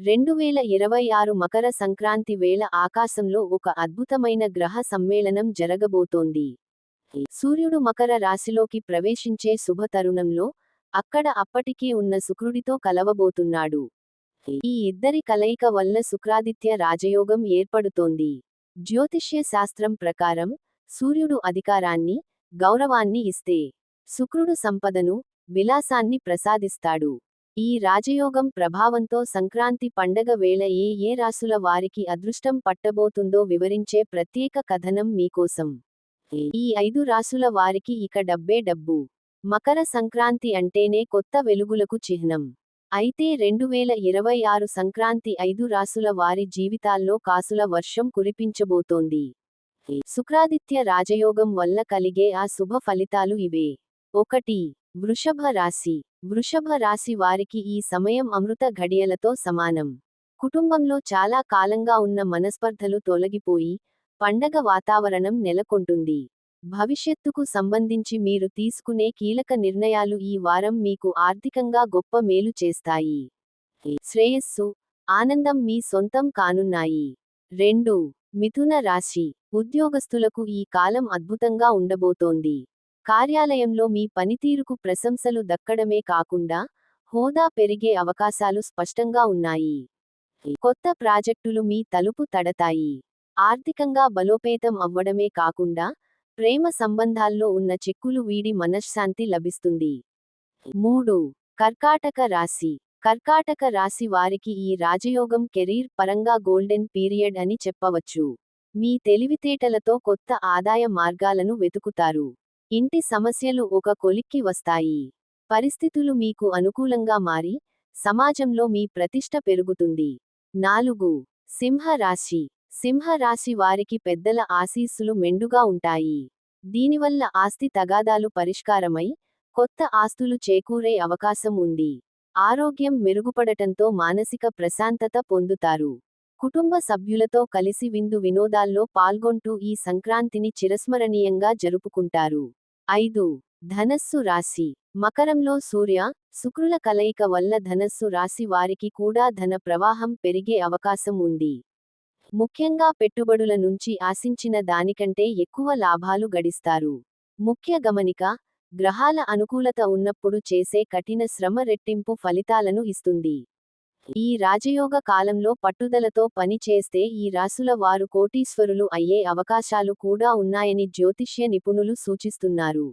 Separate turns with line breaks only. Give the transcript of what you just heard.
రెండు వేల ఇరవై ఆరు మకర సంక్రాంతి వేళ ఆకాశంలో ఒక అద్భుతమైన గ్రహ సమ్మేళనం జరగబోతోంది. సూర్యుడు మకర రాశిలోకి ప్రవేశించే శుభ తరుణంలో అక్కడ అప్పటికే ఉన్న శుక్రుడితో కలవబోతున్నాడు. ఈ ఇద్దరి కలయిక వల్ల శుక్రాదిత్య రాజయోగం ఏర్పడుతోంది. జ్యోతిష్య శాస్త్రం ప్రకారం సూర్యుడు అధికారాన్ని గౌరవాన్ని ఇస్తే శుక్రుడు సంపదను విలాసాన్ని ప్రసాదిస్తాడు. ఈ రాజయోగం ప్రభావంతో సంక్రాంతి పండగ వేళ ఏ ఏ రాసుల వారికి అదృష్టం పట్టబోతుందో వివరించే ప్రత్యేక కథనం మీకోసం. ఈ ఐదు రాసుల వారికి ఇక డబ్బే డబ్బు. మకర సంక్రాంతి అంటేనే కొత్త వెలుగులకు చిహ్నం. అయితే రెండు వేల ఇరవై ఆరు సంక్రాంతి ఐదు రాసుల వారి జీవితాల్లో కాసుల వర్షం కురిపించబోతోంది. శుక్రాదిత్య రాజయోగం వల్ల కలిగే ఆ శుభ ఫలితాలు ఇవే. ఒకటి వృషభ రాశి. వృషభ రాశి వారికి ఈ సమయం అమృత ఘడియలతో సమానం. కుటుంబంలో చాలా కాలంగా ఉన్న మనస్పర్ధలు తొలగిపోయి పండగ వాతావరణం నెలకొంటుంది. భవిష్యత్తుకు సంబంధించి మీరు తీసుకునే కీలక నిర్ణయాలు ఈ వారం మీకు ఆర్థికంగా గొప్ప మేలు చేస్తాయి. శ్రేయస్సు ఆనందం మీ సొంతం కానున్నాయి. రెండు మిథున రాశి. ఉద్యోగస్తులకు ఈ కాలం అద్భుతంగా ఉండబోతోంది. కార్యాలయంలో మీ పనితీరుకు ప్రశంసలు దక్కడమే కాకుండా హోదా పెరిగే అవకాశాలు స్పష్టంగా ఉన్నాయి. కొత్త ప్రాజెక్టులు మీ తలుపు తడతాయి. ఆర్థికంగా బలోపేతం అవ్వడమే కాకుండా ప్రేమ సంబంధాల్లో ఉన్న చిక్కులు వీడి మనశ్శాంతి లభిస్తుంది. మూడు కర్కాటక రాశి. కర్కాటక రాశి వారికి ఈ రాజయోగం కెరీర్ పరంగా గోల్డెన్ పీరియడ్ అని చెప్పవచ్చు. మీ తెలివితేటలతో కొత్త ఆదాయ మార్గాలను వెతుకుతారు. ఇంటి సమస్యలు ఒక కొలిక్కి వస్తాయి. పరిస్థితులు మీకు అనుకూలంగా మారి సమాజంలో మీ ప్రతిష్ట పెరుగుతుంది. నాలుగు. సింహరాశి. సింహరాశి వారికి పెద్దల ఆశీస్సులు మెండుగా ఉంటాయి. దీనివల్ల ఆస్తి తగాదాలు పరిష్కారమై కొత్త ఆస్తులు చేకూరే అవకాశం ఉంది. ఆరోగ్యం మెరుగుపడటంతో మానసిక ప్రశాంతత పొందుతారు. కుటుంబ సభ్యులతో కలిసి విందు వినోదాల్లో పాల్గొంటూ ఈ సంక్రాంతిని చిరస్మరణీయంగా జరుపుకుంటారు. ఐదు. ధనస్సు రాశి. మకరంలో సూర్య శుక్రుల కలయిక వల్ల ధనస్సు రాశి వారికి కూడా ధన ప్రవాహం పెరిగే అవకాశం ఉంది. ముఖ్యంగా పెట్టుబడుల నుంచి ఆశించిన దానికంటే ఎక్కువ లాభాలు గడిస్తారు. ముఖ్య గమనిక గ్రహాల అనుకూలత ఉన్నప్పుడు చేసే కఠిన శ్రమ రెట్టింపు ఫలితాలను ఇస్తుంది. ఈ రాజయోగ కాలంలో పట్టుదలతో పని చేస్తే ఈ రాసుల వారు కోటీశ్వరులు అయ్యే అవకాశాలు కూడా ఉన్నాయని జ్యోతిష్య నిపుణులు సూచిస్తున్నారు.